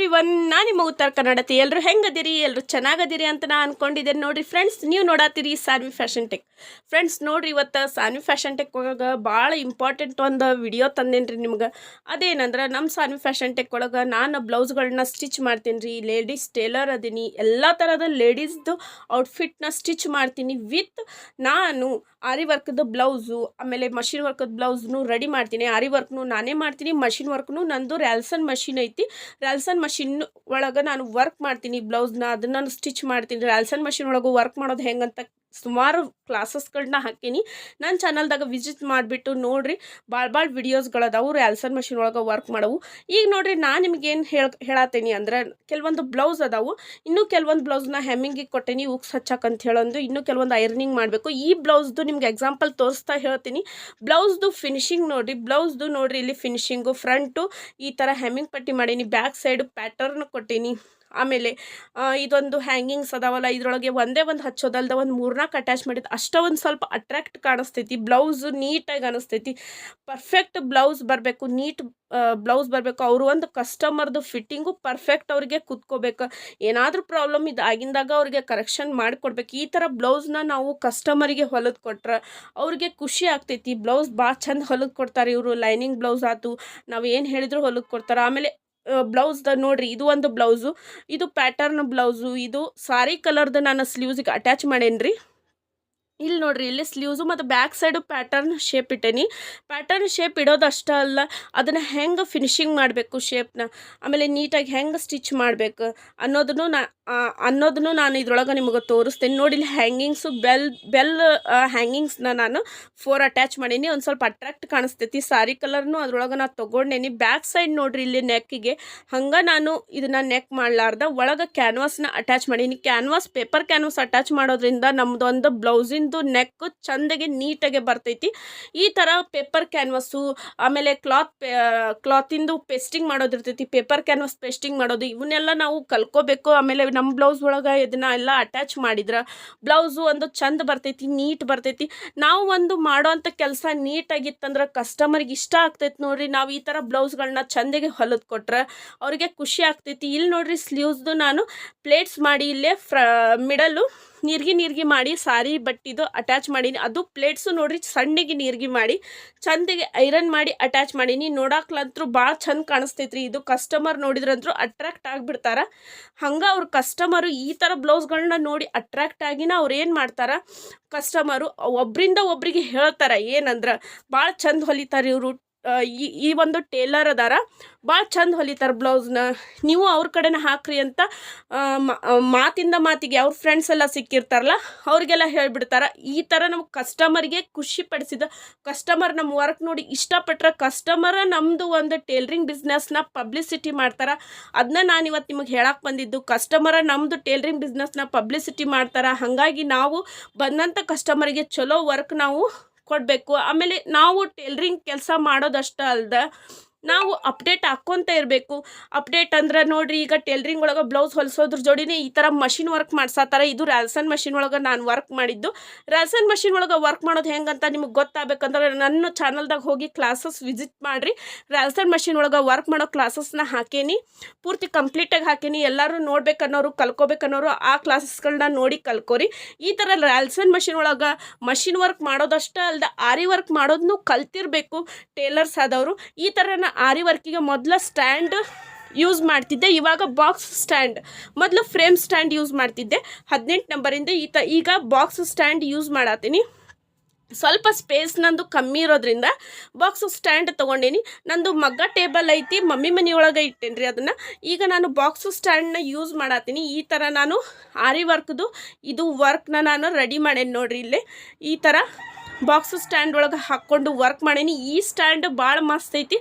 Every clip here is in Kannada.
ಎವ್ರಿ ಒನ್ ನಾನು ನಿಮ್ಮ ಉತ್ತರ ಕನ್ನಡತಿ ಎಲ್ಲರೂ ಹೆಂಗದಿರಿ ಎಲ್ಲರೂ ಚೆನ್ನಾಗದಿರಿ ಅಂತ ನಾನು ಅನ್ಕೊಂಡಿದ್ದೇನೆ ನೋಡಿರಿ ಫ್ರೆಂಡ್ಸ್, ನೀವು ನೋಡಾತಿರಿ ಸಾನ್ವಿ ಫ್ಯಾಷನ್ ಟೆಕ್. ಫ್ರೆಂಡ್ಸ್, ನೋಡ್ರಿ ಇವತ್ತು ಸಾನ್ವಿ ಫ್ಯಾಷನ್ ಟೆಕ್ ಒಳಗೆ ಭಾಳ ಇಂಪಾರ್ಟೆಂಟ್ ಒಂದು ವಿಡಿಯೋ ತಂದೇನಿ ರೀ ನಿಮ್ಗೆ. ಅದೇನಂದ್ರೆ ನಮ್ಮ ಸಾನ್ವಿ ಫ್ಯಾಷನ್ ಟೆಕ್ ಒಳಗೆ ನಾನು ಬ್ಲೌಸ್ಗಳನ್ನ ಸ್ಟಿಚ್ ಮಾಡ್ತೀನಿ ರೀ ಲೇಡೀಸ್ ಟೇಲರ್ ಅದೀನಿ, ಎಲ್ಲ ಥರದ ಲೇಡೀಸ್ದು ಔಟ್ಫಿಟ್ನ ಸ್ಟಿಚ್ ಮಾಡ್ತೀನಿ ವಿತ್ ನಾನು ಆರಿ ವರ್ಕ್ದು ಬ್ಲೌಸು, ಆಮೇಲೆ ಮಷಿನ್ ವರ್ಕದ ಬ್ಲೌಸ್ನು ರೆಡಿ ಮಾಡ್ತೀನಿ. ಆರಿ ವರ್ಕ್ನು ನಾನೇ ಮಾಡ್ತೀನಿ, ಮಷಿನ್ ವರ್ಕ್ನು ನಂದು ರ್ಯಾಲ್ಸನ್ ಮಷಿನ್ ಐತಿ. ರ್ಯಾಲ್ಸನ್ ಮಷಿನ್ ಒಳಗೆ ನಾನು ವರ್ಕ್ ಮಾಡ್ತೀನಿ ಬ್ಲೌಸ್ನ, ಅದನ್ನು ನಾನು ಸ್ಟಿಚ್ ಮಾಡ್ತೀನಿ. ರ್ಯಾಲ್ಸನ್ ಮಷಿನ್ ಒಳಗೂ ವರ್ಕ್ ಮಾಡೋದು ಹೆಂಗಂತ ಸುಮಾರು ಕ್ಲಾಸಸ್ಗಳನ್ನ ಹಾಕೀನಿ ನನ್ನ ಚಾನಲ್ದಾಗ ವಿಸಿಟ್ ಮಾಡಿಬಿಟ್ಟು ನೋಡ್ರಿ ಭಾಳ ಭಾಳ ವಿಡಿಯೋಸ್ಗಳದಾವು ರ್ಯಾಲ್ಸನ್ ಮಷಿನ್ ಒಳಗೆ ವರ್ಕ್ ಮಾಡವು. ಈಗ ನೋಡ್ರಿ, ನಾನು ನಿಮಗೇನು ಹೇಳ ಹೇಳತ್ತೀನಿ ಅಂದ್ರೆ, ಕೆಲವೊಂದು ಬ್ಲೌಸ್ ಅದಾವು. ಇನ್ನೂ ಕೆಲವೊಂದು ಬ್ಲೌಸ್ನ ಹೆಮ್ಮಿಂಗಿಗೆ ಕೊಟ್ಟೇನಿ, ಉಕ್ಸ್ ಅಂತ ಹೇಳೊಂದು, ಇನ್ನೂ ಕೆಲವೊಂದು ಐರ್ನಿಂಗ್ ಮಾಡಬೇಕು. ಈ ಬ್ಲೌಸ್ದು ನಿಮ್ಗೆ ಎಕ್ಸಾಂಪಲ್ ತೋರಿಸ್ತಾ ಹೇಳ್ತೀನಿ. ಬ್ಲೌಸ್ದು ಫಿನಿಶಿಂಗ್ ನೋಡಿರಿ ಬ್ಲೌಸ್ದು ನೋಡಿರಿ, ಇಲ್ಲಿ ಫಿನಿಶಿಂಗು ಫ್ರಂಟು ಈ ಥರ ಹೆಮ್ಮಿಂಗ್ ಪಟ್ಟಿ ಮಾಡೀನಿ ಬ್ಯಾಕ್ ಸೈಡು ಪ್ಯಾಟರ್ನ್ ಕೊಟ್ಟೀನಿ. ಆಮೇಲೆ ಇದೊಂದು ಹ್ಯಾಂಗಿಂಗ್ಸ್ ಅದಾವಲ್ಲ, ಇದ್ರೊಳಗೆ ಒಂದೇ ಒಂದು ಹಚ್ಚೋದಲ್ದ ಒಂದು ಮೂರ್ನಾಲ್ಕು ಅಟ್ಯಾಚ್ ಮಾಡಿದ್ದು ಅಷ್ಟೊಂದು ಸ್ವಲ್ಪ ಅಟ್ರಾಕ್ಟ್ ಕಾಣಿಸ್ತೈತಿ. ಬ್ಲೌಸ್ ನೀಟಾಗಿ ಅನಿಸ್ತೈತಿ. ಪರ್ಫೆಕ್ಟ್ ಬ್ಲೌಸ್ ಬರಬೇಕು, ನೀಟ್ ಬ್ಲೌಸ್ ಬರಬೇಕು. ಅವರು ಒಂದು ಕಸ್ಟಮರ್ದು ಫಿಟ್ಟಿಂಗು ಪರ್ಫೆಕ್ಟ್ ಅವ್ರಿಗೆ ಕುತ್ಕೋಬೇಕು. ಏನಾದರೂ ಪ್ರಾಬ್ಲಮ್ ಇದು ಆಗಿಂದಾಗ ಅವ್ರಿಗೆ ಕರೆಕ್ಷನ್ ಮಾಡಿಕೊಡ್ಬೇಕು. ಈ ಥರ ಬ್ಲೌಸ್ನ ನಾವು ಕಸ್ಟಮರಿಗೆ ಹೊಲದು ಕೊಟ್ರೆ ಅವ್ರಿಗೆ ಖುಷಿ ಆಗ್ತೈತಿ. ಬ್ಲೌಸ್ ಭಾಳ ಚಂದ ಹೊಲದು ಕೊಡ್ತಾರೆ ಇವರು. ಲೈನಿಂಗ್ ಬ್ಲೌಸ್ ಆಯ್ತು ನಾವು ಏನು ಹೇಳಿದ್ರು ಹೊಲದು ಕೊಡ್ತಾರೆ. ಆಮೇಲೆ ಬ್ಲೌಸ್ದ ನೋಡ್ರಿ, ಇದು ಒಂದು ಬ್ಲೌಸು ಇದು ಪ್ಯಾಟರ್ನ್ ಬ್ಲೌಸು ಇದು ಸಾರಿ ಕಲರ್ದು ನಾನು ಸ್ಲೀವ್ಸಿಗೆ ಅಟ್ಯಾಚ್ ಮಾಡೇನ್ರಿ. ಇಲ್ಲಿ ನೋಡ್ರಿ, ಇಲ್ಲಿ ಸ್ಲೀವ್ಸು ಮತ್ತು ಬ್ಯಾಕ್ ಸೈಡು ಪ್ಯಾಟರ್ನ್ ಶೇಪ್ ಇಟ್ಟೇನಿ. ಪ್ಯಾಟರ್ನ್ ಶೇಪ್ ಇಡೋದು ಅಷ್ಟೇ ಅಲ್ಲ, ಅದನ್ನು ಹೆಂಗೆ ಫಿನಿಶಿಂಗ್ ಮಾಡಬೇಕು ಶೇಪ್ನ ಆಮೇಲೆ ನೀಟಾಗಿ ಹೆಂಗೆ ಸ್ಟಿಚ್ ಮಾಡಬೇಕು ಅನ್ನೋದನ್ನು ನಾ ಅನ್ನೋದನ್ನು ನಾನು ಇದ್ರೊಳಗೆ ನಿಮಗೆ ತೋರಿಸ್ತೇನೆ. ನೋಡಿ, ಇಲ್ಲಿ ಹ್ಯಾಂಗಿಂಗ್ಸು ಬೆಲ್ ಬೆಲ್ ಹ್ಯಾಂಗಿಂಗ್ಸ್ನ ನಾನು ಫೋರ್ ಅಟ್ಯಾಚ್ ಮಾಡೀನಿ. ಒಂದು ಸ್ವಲ್ಪ ಅಟ್ರಾಕ್ಟ್ ಕಾಣಿಸ್ತೈತಿ. ಸಾರಿ ಕಲರ್ನು ಅದ್ರೊಳಗೆ ನಾನು ತೊಗೊಂಡೇನಿ. ಬ್ಯಾಕ್ ಸೈಡ್ ನೋಡ್ರಿ, ಇಲ್ಲಿ ನೆಕ್ಕಿಗೆ ಹಂಗೆ ನಾನು ಇದನ್ನು ನೆಕ್ ಮಾಡಲಾರ್ದ. ಒಳಗೆ ಕ್ಯಾನ್ವಾಸ್ನ ಅಟ್ಯಾಚ್ ಮಾಡೀನಿ. ಕ್ಯಾನ್ವಾಸ್ ಪೇಪರ್ ಕ್ಯಾನ್ವಾಸ್ ಅಟ್ಯಾಚ್ ಮಾಡೋದ್ರಿಂದ ನಮ್ಮದೊಂದು ಬ್ಲೌಸಿಂದು ನೆಕ್ ಚಂದಗೆ ನೀಟಾಗೆ ಬರ್ತೈತಿ. ಈ ಥರ ಪೇಪರ್ ಕ್ಯಾನ್ವಾಸು, ಆಮೇಲೆ ಕ್ಲಾತ್ ಕ್ಲಾತಿಂದು ಪೇಸ್ಟಿಂಗ್ ಮಾಡೋದಿರ್ತೈತಿ ಪೇಪರ್ ಕ್ಯಾನ್ವಸ್ ಪೇಸ್ಟಿಂಗ್ ಮಾಡೋದು, ಇವನ್ನೆಲ್ಲ ನಾವು ಕಲ್ಕೋಬೇಕು. ಆಮೇಲೆ ನಮ್ಮ ಬ್ಲೌಸ್ ಒಳಗೆ ಇದನ್ನ ಎಲ್ಲ ಅಟ್ಯಾಚ್ ಮಾಡಿದ್ರೆ ಬ್ಲೌಸು ಒಂದು ಚಂದ ಬರ್ತೈತಿ, ನೀಟ್ ಬರ್ತೈತಿ. ನಾವು ಒಂದು ಮಾಡೋವಂಥ ಕೆಲಸ ನೀಟಾಗಿತ್ತಂದ್ರೆ ಕಸ್ಟಮರ್ಗೆ ಇಷ್ಟ ಆಗ್ತೈತಿ ನೋಡ್ರಿ. ನಾವು ಈ ಥರ ಬ್ಲೌಸ್ಗಳನ್ನ ಚಂದಗೆ ಹೊಲದ್ ಕೊಟ್ರೆ ಅವ್ರಿಗೆ ಖುಷಿ ಆಗ್ತೈತಿ. ಇಲ್ಲಿ ನೋಡ್ರಿ ಸ್ಲೀವ್ಸ್ದು ನಾನು ಪ್ಲೇಟ್ಸ್ ಮಾಡಿ ಇಲ್ಲೇ ಫ್ರ ಮಿಡಲು ನೀರ್ಗಿ ನೀರ್ಗಿ ಮಾಡಿ, ಸಾರಿ ಬಟ್ಟಿದು ಅಟ್ಯಾಚ್ ಮಾಡೀನಿ. ಅದು ಪ್ಲೇಟ್ಸು ನೋಡ್ರಿ, ಸಣ್ಣಗೆ ನೀರ್ಗಿ ಮಾಡಿ, ಚಂದಿಗೆ ಐರನ್ ಮಾಡಿ ಅಟ್ಯಾಚ್ ಮಾಡೀನಿ. ನೋಡಾಕ್ಲಂತ್ರು ಭಾಳ ಚಂದ ಕಾಣಿಸ್ತೈತ್ರಿ. ಇದು ಕಸ್ಟಮರ್ ನೋಡಿದ್ರಂತೂ ಅಟ್ರಾಕ್ಟ್ ಆಗಿಬಿಡ್ತಾರೆ. ಹಂಗೆ ಅವ್ರ ಕಸ್ಟಮರು ಈ ಥರ ಬ್ಲೌಸ್ಗಳನ್ನ ನೋಡಿ ಅಟ್ರಾಕ್ಟ್ ಆಗಿನ ಅವ್ರು ಏನು ಮಾಡ್ತಾರೆ? ಕಸ್ಟಮರು ಒಬ್ಬರಿಂದ ಒಬ್ಬರಿಗೆ ಹೇಳ್ತಾರೆ. ಏನಂದ್ರೆ ಭಾಳ ಚಂದ ಹೊಲಿತಾರೆ ಇವರು. ಈ ಈ ಒಂದು ಟೇಲರ್ ಅದಾರ. ಭಾಳ ಚಂದ ಹೊಲಿತಾರೆ ಬ್ಲೌಸ್ನ. ನೀವು ಅವ್ರ ಕಡೆನ ಹಾಕ್ರಿ ಅಂತ ಮಾತಿಂದ ಮಾತಿಗೆ ಅವ್ರ ಫ್ರೆಂಡ್ಸ್ ಎಲ್ಲ ಸಿಕ್ಕಿರ್ತಾರಲ್ಲ, ಅವ್ರಿಗೆಲ್ಲ ಹೇಳ್ಬಿಡ್ತಾರೆ. ಈ ಥರ ನಮ್ಮ ಕಸ್ಟಮರ್ಗೆ ಖುಷಿ ಪಡಿಸಿದ ಕಸ್ಟಮರ್ ನಮ್ಮ ವರ್ಕ್ ನೋಡಿ ಇಷ್ಟಪಟ್ಟರೆ ಕಸ್ಟಮರ ನಮ್ಮದು ಒಂದು ಟೇಲ್ರಿಂಗ್ ಬಿಸ್ನೆಸ್ನ ಪಬ್ಲಿಸಿಟಿ ಮಾಡ್ತಾರೆ. ಅದನ್ನ ನಾನು ಇವತ್ತು ನಿಮಗೆ ಹೇಳಕ್ಕೆ ಬಂದಿದ್ದು ಕಸ್ಟಮರ ನಮ್ಮದು ಟೇಲ್ರಿಂಗ್ ಬಿಸ್ನೆಸ್ನ ಪಬ್ಲಿಸಿಟಿ ಮಾಡ್ತಾರೆ. ಹಾಗಾಗಿ ನಾವು ಬಂದಂಥ ಕಸ್ಟಮರಿಗೆ ಚಲೋ ವರ್ಕ್ ನಾವು ಕೊಡಬೇಕು. ಆಮೇಲೆ ನಾವು ಟೇಲ್ರಿಂಗ್ ಕೆಲಸ ಮಾಡೋದಷ್ಟೇ ಅಲ್ದೆ ನಾವು ಅಪ್ಡೇಟ್ ಹಾಕ್ಕೊತ ಇರಬೇಕು. ಅಪ್ಡೇಟ್ ಅಂದ್ರೆ ನೋಡ್ರಿ ಈಗ ಟೇಲ್ರಿಂಗ್ ಒಳಗೆ ಬ್ಲೌಸ್ ಹೊಲಿಸೋದ್ರ ಜೋಡಿನೆ ಈ ಥರ ಮಷಿನ್ ವರ್ಕ್ ಮಾಡ್ಸತ್ತಾರ ಇದು ರ್ಯಾಲ್ಸನ್ ಮಷಿನ್ ಒಳಗೆ ನಾನು ವರ್ಕ್ ಮಾಡಿದ್ದು. ರ್ಯಾಲ್ಸನ್ ಮಷಿನ್ ಒಳಗೆ ವರ್ಕ್ ಮಾಡೋದು ಹೆಂಗಂತ ನಿಮಗೆ ಗೊತ್ತಾಗಬೇಕಂದ್ರೆ ನನ್ನ ಚಾನಲ್ದಾಗ ಹೋಗಿ ಕ್ಲಾಸಸ್ ವಿಸಿಟ್ ಮಾಡಿರಿ. ರ್ಯಾಲ್ಸನ್ ಮಷಿನ್ ಒಳಗೆ ವರ್ಕ್ ಮಾಡೋ ಕ್ಲಾಸಸ್ನ ಹಾಕೇನಿ. ಪೂರ್ತಿ ಕಂಪ್ಲೀಟಾಗಿ ಹಾಕೀನಿ. ಎಲ್ಲರೂ ನೋಡ್ಬೇಕನ್ನೋರು, ಕಲ್ಕೋಬೇಕನ್ನೋರು ಆ ಕ್ಲಾಸಸ್ಗಳನ್ನ ನೋಡಿ ಕಲ್ಕೋರಿ. ಈ ಥರ ರ್ಯಾಲ್ಸನ್ ಮಷಿನ್ ಒಳಗೆ ಮಷಿನ್ ವರ್ಕ್ ಮಾಡೋದಷ್ಟೇ ಅಲ್ಲದೆ ಆರಿ ವರ್ಕ್ ಮಾಡೋದನ್ನು ಕಲ್ತಿರ್ಬೇಕು. ಟೇಲರ್ಸ್ ಆದವರು. ಈ ಥರ ನಾ ಆರಿ ವರ್ಕಿಗೆ ಮೊದಲ ಸ್ಟ್ಯಾಂಡ್ ಯೂಸ್ ಮಾಡ್ತಿದ್ದೆ. ಇವಾಗ ಬಾಕ್ಸ್ ಸ್ಟ್ಯಾಂಡ್. ಮೊದಲು ಫ್ರೇಮ್ ಸ್ಟ್ಯಾಂಡ್ ಯೂಸ್ ಮಾಡ್ತಿದ್ದೆ. ಹದಿನೆಂಟು ನಂಬರಿಂದ ಈ ತ ಈಗ ಬಾಕ್ಸ್ ಸ್ಟ್ಯಾಂಡ್ ಯೂಸ್ ಮಾಡತ್ತೀನಿ ಸ್ವಲ್ಪ ಸ್ಪೇಸ್ ನಂದು ಕಮ್ಮಿ ಇರೋದ್ರಿಂದ ಬಾಕ್ಸ್ ಸ್ಟ್ಯಾಂಡ್ ತೊಗೊಂಡೀನಿ. ನಂದು ಮಗ್ಗ ಟೇಬಲ್ ಐತಿ, ಮಮ್ಮಿ ಮನೆಯೊಳಗೆ ಇಟ್ಟೇನಿ ರೀ ಅದನ್ನು. ಈಗ ನಾನು ಬಾಕ್ಸ್ ಸ್ಟ್ಯಾಂಡ್ನ ಯೂಸ್ ಮಾಡತ್ತೀನಿ ಈ ಥರ ನಾನು ಆರಿ ವರ್ಕ್ದು, ಇದು ವರ್ಕ್ನ ನಾನು ರೆಡಿ ಮಾಡೇನಿ ನೋಡ್ರಿ ಇಲ್ಲಿ. ಈ ಥರ ಬಾಕ್ಸ್ ಸ್ಟ್ಯಾಂಡ್ ಒಳಗೆ ಹಾಕ್ಕೊಂಡು ವರ್ಕ್ ಮಾಡೀನಿ. ಈ ಸ್ಟ್ಯಾಂಡ್ ಭಾಳ ಮಸ್ತ್ ಐತಿ.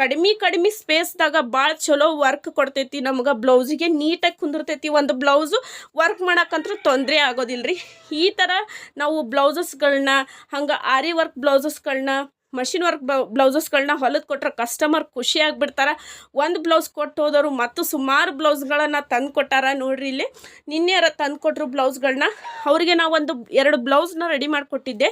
ಕಡಿಮೆ ಕಡಿಮೆ ಸ್ಪೇಸ್ದಾಗ ಭಾಳ ಚಲೋ ವರ್ಕ್ ಕೊಡ್ತೈತಿ ನಮ್ಗೆ. ಬ್ಲೌಸಿಗೆ ನೀಟಾಗಿ ಕುಂದಿರ್ತೈತಿ ಒಂದು ಬ್ಲೌಸು ವರ್ಕ್ ಮಾಡೋಕ್ಕಂತೂ ತೊಂದರೆ ಆಗೋದಿಲ್ಲ ರೀ ಈ ಥರ ನಾವು ಬ್ಲೌಸಸ್ಗಳನ್ನ ಹಂಗೆ ಆರಿ ವರ್ಕ್ ಬ್ಲೌಸಸ್ಗಳನ್ನ ಮಷಿನ್ ವರ್ಕ್ ಬ್ಲೌಸಸ್ಗಳನ್ನ ಹೊಲದ್ ಕೊಟ್ಟರೆ ಕಸ್ಟಮರ್ ಖುಷಿ ಬಿಡ್ತಾರೆ ಒಂದು ಬ್ಲೌಸ್ ಕೊಟ್ಟು ಹೋದವರು ಮತ್ತು ಸುಮಾರು ಬ್ಲೌಸ್ಗಳನ್ನು ತಂದು ಕೊಟ್ಟಾರ ನೋಡ್ರಿ ಇಲ್ಲಿ. ನಿನ್ನೆಯರ ತಂದು ಕೊಟ್ಟರು ಬ್ಲೌಸ್ಗಳನ್ನ ಅವರಿಗೆ ನಾವು ಒಂದು ಎರಡು ಬ್ಲೌಸ್ನ ರೆಡಿ ಮಾಡಿಕೊಟ್ಟಿದ್ದೆ.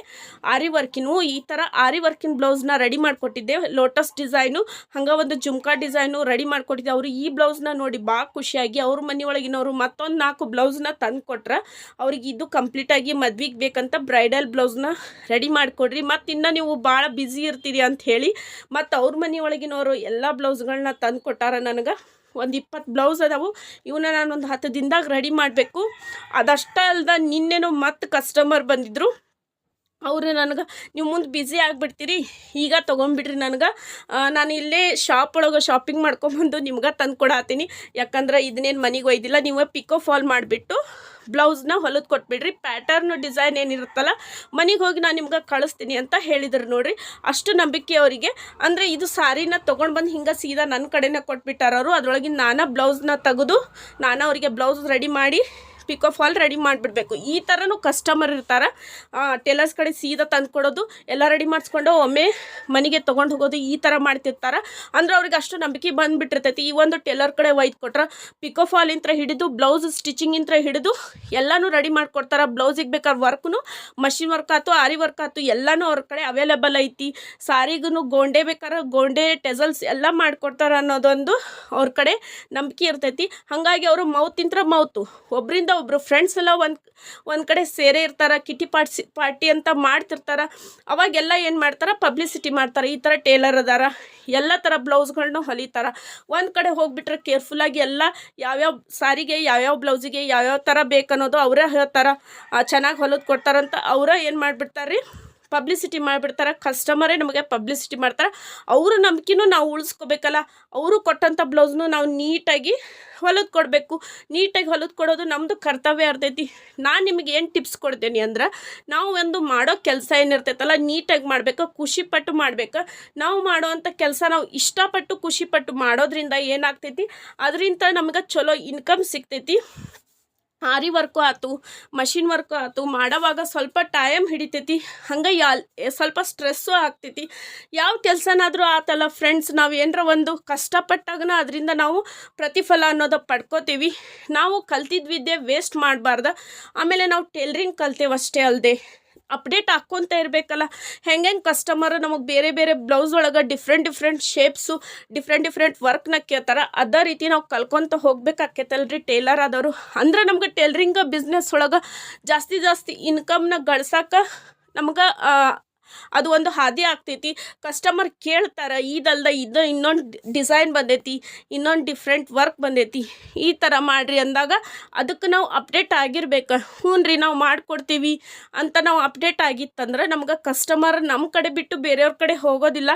ಆರಿ ವರ್ಕಿನು ಈ ಥರ ಆರಿ ವರ್ಕಿನ ಬ್ಲೌಸ್ನ ರೆಡಿ ಮಾಡಿಕೊಟ್ಟಿದ್ದೆ. ಲೋಟಸ್ ಡಿಸೈನು ಹಂಗೆ ಒಂದು ಜುಮ್ಕಾ ಡಿಸೈನು ರೆಡಿ ಮಾಡಿಕೊಟ್ಟಿದ್ದೆ. ಅವರು ಈ ಬ್ಲೌಸ್ನ ನೋಡಿ ಭಾಳ ಖುಷಿಯಾಗಿ ಅವ್ರ ಮನೆಯೊಳಗಿನವರು ಮತ್ತೊಂದು ನಾಲ್ಕು ಬ್ಲೌಸ್ನ ತಂದು ಕೊಟ್ರೆ ಅವ್ರಿಗೆ ಇದು ಕಂಪ್ಲೀಟಾಗಿ ಮದ್ವೆಗೆ ಬೇಕಂತ ಬ್ರೈಡಲ್ ಬ್ಲೌಸ್ನ ರೆಡಿ ಮಾಡಿಕೊಡ್ರಿ. ಮತ್ತು ಇನ್ನೂ ನೀವು ಭಾಳ ಬ್ಯುಸಿ ಇರ್ತೀರಿ ಅಂತ ಹೇಳಿ ಮತ್ತು ಅವ್ರ ಮನೆಯೊಳಗಿನವರು ಎಲ್ಲ ಬ್ಲೌಸ್ಗಳನ್ನ ತಂದು ಕೊಟ್ಟಾರ ನನಗೆ. ಒಂದು ಇಪ್ಪತ್ತು ಬ್ಲೌಸ್ ಅದಾವು. ಇವನ್ನ ನಾನು ಒಂದು ಹತ್ತು ದಿನದಾಗ ರೆಡಿ ಮಾಡಬೇಕು. ಅದಷ್ಟೇ ಅಲ್ದ ನಿನ್ನೆನೂ ಮತ್ತೆ ಕಸ್ಟಮರ್ ಬಂದಿದ್ದರು ಅವರು ನನಗೆ, ನೀವು ಮುಂದೆ ಬ್ಯುಸಿ ಆಗಿಬಿಡ್ತೀರಿ. ಈಗ ತೊಗೊಂಬಿಡ್ರಿ ನನಗೆ. ನಾನು ಇಲ್ಲೇ ಶಾಪ್ ಒಳಗೆ ಶಾಪಿಂಗ್ ಮಾಡ್ಕೊಂಬಂದು ನಿಮ್ಗೆ ತಂದು ಕೊಡತ್ತೀನಿ ಯಾಕಂದ್ರೆ ಇದನ್ನೇನು ಮನೆಗೆ ಒಯ್ದಿಲ್ಲ. ನೀವು ಪಿಕೋ ಫಾಲ್ ಮಾಡಿಬಿಟ್ಟು ಬ್ಲೌಸ್ನ ಹೊಲಿದು ಕೊಟ್ಬಿಡ್ರಿ. ಪ್ಯಾಟರ್ನ್ ಡಿಸೈನ್ ಏನಿರುತ್ತಲ್ಲ, ಮನೆಗೆ ಹೋಗಿ ನಾನು ನಿಮ್ಗೆ ಕಳಿಸ್ತೀನಿ ಅಂತ ಹೇಳಿದ್ರು ನೋಡ್ರಿ. ಅಷ್ಟು ನಂಬಿಕೆ ಅವರಿಗೆ. ಅಂದರೆ ಇದು ಸಾರಿನ ತೊಗೊಂಡು ಬಂದು ಹಿಂಗೆ ಸೀದಾ ನನ್ನ ಕಡೆನೇ ಕೊಟ್ಬಿಟ್ಟಾರವರು. ಅದರೊಳಗಿನ ನಾನಾ ಬ್ಲೌಸ್ನ ತೆಗೆದು, ನಾನು ಅವರಿಗೆ ಬ್ಲೌಸ್ ರೆಡಿ ಮಾಡಿ ಪಿಕೋ ಫಾಲ್ ರೆಡಿ ಮಾಡಿಬಿಡ್ಬೇಕು. ಈ ಥರನೂ ಕಸ್ಟಮರ್ ಇರ್ತಾರೆ. ಟೆಲರ್ಸ್ ಕಡೆ ಸೀದಾ ತಂದು ಕೊಡೋದು. ಎಲ್ಲ ರೆಡಿ ಮಾಡಿಸ್ಕೊಂಡು ಒಮ್ಮೆ ಮನೆಗೆ ತೊಗೊಂಡು ಹೋಗೋದು ಈ ಥರ ಮಾಡ್ತಿರ್ತಾರೆ. ಅಂದ್ರೆ ಅವ್ರಿಗೆ ಅಷ್ಟು ನಂಬಿಕೆ ಬಂದುಬಿಟ್ಟಿರ್ತೈತಿ. ಈ ಒಂದು ಟೆಲರ್ ಕಡೆ ಒಯ್ದು ಕೊಟ್ರೆ ಪಿಕೋ ಫಾಲಿಂತ್ರ ಹಿಡಿದು ಬ್ಲೌಸ್ ಸ್ಟಿಚಿಂಗಿಂತ್ರ ಹಿಡಿದು ಎಲ್ಲನೂ ರೆಡಿ ಮಾಡಿಕೊಡ್ತಾರೆ. ಬ್ಲೌಸಿಗೆ ಬೇಕಾದ್ರೆ ವರ್ಕ್ನು ಮಷಿನ್ ವರ್ಕ್ ಆಯ್ತು ಆರಿ ವರ್ಕ್ ಆಯ್ತು ಎಲ್ಲನೂ ಅವ್ರ ಕಡೆ ಅವೈಲೇಬಲ್ ಐತಿ. ಸಾರಿಗೂ ಗೋಂಡೆ ಬೇಕಾದ್ರೆ ಗೋಂಡೆ ಟೆಸಲ್ಸ್ ಎಲ್ಲ ಮಾಡಿಕೊಡ್ತಾರೆ ಅನ್ನೋದೊಂದು ಅವ್ರ ಕಡೆ ನಂಬಿಕೆ ಇರ್ತೈತಿ. ಹಾಗಾಗಿ ಅವರು ಮೌತಿಂತ್ರ ಮೌತು ಒಬ್ಬರಿಂದ ಒಬ್ಬರು ಫ್ರೆಂಡ್ಸ್ ಎಲ್ಲ ಒಂದು ಒಂದು ಕಡೆ ಸೇರೇ ಇರ್ತಾರೆ, ಕಿಟಿ ಪಾರ್ಟ್ಸಿ ಪಾರ್ಟಿ ಅಂತ ಮಾಡ್ತಿರ್ತಾರೆ. ಅವಾಗೆಲ್ಲ ಏನು ಮಾಡ್ತಾರೆ? ಪಬ್ಲಿಸಿಟಿ ಮಾಡ್ತಾರೆ. ಈ ಥರ ಟೇಲರ್ ಅದಾರ. ಎಲ್ಲ ಥರ ಬ್ಲೌಸ್ಗಳನ್ನೂ ಹೊಲಿತಾರೆ. ಒಂದು ಕಡೆ ಹೋಗಿಬಿಟ್ರೆ ಕೇರ್ಫುಲ್ಲಾಗಿ ಎಲ್ಲ ಯಾವ್ಯಾವ ಸಾರಿಗೆ, ಯಾವ್ಯಾವ ಬ್ಲೌಸಿಗೆ ಯಾವ್ಯಾವ ಥರ ಬೇಕನ್ನೋದು ಅವರೇ ಹೇಳ್ತಾರೆ. ಚೆನ್ನಾಗಿ ಹೊಲಿದು ಕೊಡ್ತಾರಂತ ಅವರೇ ಏನು ಮಾಡಿಬಿಡ್ತಾರೆ ರೀ ಪಬ್ಲಿಸಿಟಿ ಮಾಡಿಬಿಡ್ತಾರೆ ಕಸ್ಟಮರೇ ನಮಗೆ ಪಬ್ಲಿಸಿಟಿ ಮಾಡ್ತಾರೆ. ಅವರು ನಂಬಿಕೆನೂ ನಾವು ಉಳಿಸ್ಕೋಬೇಕಲ್ಲ, ಅವರು ಕೊಟ್ಟಂಥ ಬ್ಲೌಸ್ನು ನಾವು ನೀಟಾಗಿ ಹೊಲದ್ ಕೊಡಬೇಕು. ನೀಟಾಗಿ ಹೊಲದ್ ಕೊಡೋದು ನಮ್ಮದು ಕರ್ತವ್ಯ ಇರ್ತೈತಿ. ನಾನು ನಿಮಗೆ ಏನು ಟಿಪ್ಸ್ ಕೊಡ್ತೀನಿ ಅಂದ್ರೆ, ನಾವು ಒಂದು ಮಾಡೋ ಕೆಲಸ ಏನಿರ್ತೈತಲ್ಲ, ನೀಟಾಗಿ ಮಾಡಬೇಕು, ಖುಷಿಪಟ್ಟು ಮಾಡಬೇಕು. ನಾವು ಮಾಡೋವಂಥ ಕೆಲಸ ನಾವು ಇಷ್ಟಪಟ್ಟು ಖುಷಿಪಟ್ಟು ಮಾಡೋದ್ರಿಂದ ಏನಾಗ್ತೈತಿ, ಅದರಿಂದ ನಮ್ಗೆ ಚಲೋ ಇನ್ಕಮ್ ಸಿಗ್ತೈತಿ. ಆರಿ ವರ್ಕು ಆಯ್ತು ಮಷಿನ್ ವರ್ಕು ಆಯ್ತು ಮಾಡೋವಾಗ ಸ್ವಲ್ಪ ಟೈಮ್ ಹಿಡಿತೈತಿ, ಹಂಗೆ ಯಾಲ್ ಸ್ವಲ್ಪ ಸ್ಟ್ರೆಸ್ಸು ಆಗ್ತೈತಿ. ಯಾವ ಕೆಲಸನಾದರೂ ಆತಲ್ಲ ಫ್ರೆಂಡ್ಸ್, ನಾವು ಏನರ ಒಂದು ಕಷ್ಟಪಟ್ಟಾಗನ ಅದರಿಂದ ನಾವು ಪ್ರತಿಫಲ ಅನ್ನೋದು ಪಡ್ಕೋತೀವಿ. ನಾವು ಕಲ್ತಿದ್ವಿದ್ಯೆ ವೇಸ್ಟ್ ಮಾಡಬಾರ್ದು. ಆಮೇಲೆ ನಾವು ಟೇಲ್ರಿಂಗ್ ಕಲ್ತೇವಷ್ಟೇ ಅಲ್ಲದೆ ಅಪ್ಡೇಟ್ ಹಾಕ್ಕೊತ ಇರಬೇಕಲ್ಲ. ಹೆಂಗೆ ಕಸ್ಟಮರ್ ನಮಗೆ ಬೇರೆ ಬೇರೆ ಬ್ಲೌಸ್ ಒಳಗೆ different different shapes different different ವರ್ಕ್ನ ಕೇಳ್ತಾರೆ, ಅದೇ ರೀತಿ ನಾವು ಕಲ್ಕೊತ ಹೋಗ್ಬೇಕಾಕೈತಲ್ರಿ ಟೇಲರ್ ಆದವರು. ಅಂದ್ರೆ ನಮ್ಗೆ ಟೇಲ್ರಿಂಗ್ ಬಿಸ್ನೆಸ್ ಒಳಗೆ ಜಾಸ್ತಿ ಜಾಸ್ತಿ ಇನ್ಕಮ್ನ ಗಳ್ಸಾಕ ನಮ್ಗೆ ಅದು ಒಂದು ಹಾದಿ ಆಗ್ತೈತಿ. ಕಸ್ಟಮರ್ ಕೇಳ್ತಾರೆ, ಇದಲ್ದ ಇದು ಇನ್ನೊಂದು ಡಿಸೈನ್ ಬಂದೈತಿ, ಇನ್ನೊಂದು ಡಿಫ್ರೆಂಟ್ ವರ್ಕ್ ಬಂದೈತಿ, ಈ ಥರ ಮಾಡಿರಿ ಅಂದಾಗ ಅದಕ್ಕೆ ನಾವು ಅಪ್ಡೇಟ್ ಆಗಿರ್ಬೇಕು. ಹ್ಞೂ ರೀ ನಾವು ಮಾಡಿಕೊಡ್ತೀವಿ ಅಂತ ನಾವು ಅಪ್ಡೇಟ್ ಆಗಿತ್ತಂದ್ರೆ ನಮ್ಗೆ ಕಸ್ಟಮರ್ ನಮ್ಮ ಕಡೆ ಬಿಟ್ಟು ಬೇರೆಯವ್ರ ಕಡೆ ಹೋಗೋದಿಲ್ಲ.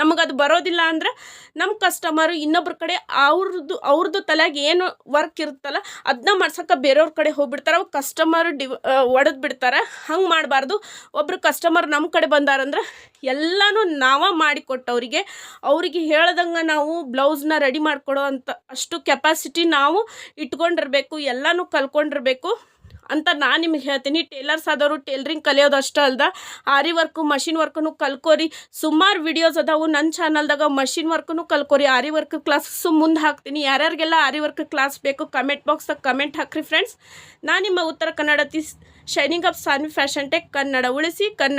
ನಮಗೆ ಅದು ಬರೋದಿಲ್ಲ ಅಂದ್ರೆ ನಮ್ಮ ಕಸ್ಟಮರು ಇನ್ನೊಬ್ರ ಕಡೆ ಅವ್ರದ್ದು ಅವ್ರದ್ದು ತಲೆಗೆ ಏನು ವರ್ಕ್ ಇರುತ್ತಲ್ಲ ಅದನ್ನ ಮಾಡ್ಸೋಕೆ ಬೇರೆಯವ್ರ ಕಡೆ ಹೋಗ್ಬಿಡ್ತಾರೆ. ಅವು ಕಸ್ಟಮರ್ ಡಿ ಒಡೆದು ಬಿಡ್ತಾರೆ ಹಂಗೆ ಮಾಡಬಾರ್ದು. ಒಬ್ರು ಕಸ್ಟಮರ್ ನಮ್ಮ ಕಡೆ ಬಂದಾರಂದ್ರೆ ಎಲ್ಲನೂ ನಾವೇ ಮಾಡಿಕೊಟ್ಟವರಿಗೆ ಅವರಿಗೆ ಹೇಳ್ದಂಗೆ ನಾವು ಬ್ಲೌಸ್ನ ರೆಡಿ ಮಾಡಿಕೊಡೋ ಅಂತ ಅಷ್ಟು ಕೆಪಾಸಿಟಿ ನಾವು ಇಟ್ಕೊಂಡಿರ್ಬೇಕು, ಎಲ್ಲನೂ ಕಲ್ಕೊಂಡಿರ್ಬೇಕು ಅಂತ ನಾನು ನಿಮ್ಗೆ ಹೇಳ್ತೀನಿ. ಟೇಲರ್ಸ್ ಆದವರು ಟೇಲರಿಂಗ್ ಕಲಿಯೋದು ಅಷ್ಟೇ ಅಲ್ದ, ಆರಿ ವರ್ಕು ಮಷಿನ್ ವರ್ಕನ್ನು ಕಲ್ಕೋರಿ. ಸುಮಾರು ವಿಡಿಯೋಸ್ ಅದಾವು ನನ್ನ ಚಾನಲ್ದಾಗ ಮಷಿನ್ ವರ್ಕನ್ನು ಕಲ್ಕೋರಿ. ಆರಿ ವರ್ಕ್ ಕ್ಲಾಸಸ್ಸು ಮುಂದೆ ಹಾಕ್ತೀನಿ. ಯಾರ್ಯಾರಿಗೆಲ್ಲ ಆರಿ ವರ್ಕ್ ಕ್ಲಾಸ್ ಬೇಕು ಕಮೆಂಟ್ ಬಾಕ್ಸ್ದಾಗ ಕಮೆಂಟ್ ಹಾಕ್ರಿ ಫ್ರೆಂಡ್ಸ್ ನಾನು ನಿಮ್ಮ ಉತ್ತರ ಕನ್ನಡ ತಿ shining up Sanvi fashion tech Kannada ಉಳಿಸಿ, ಕನ್ನಡ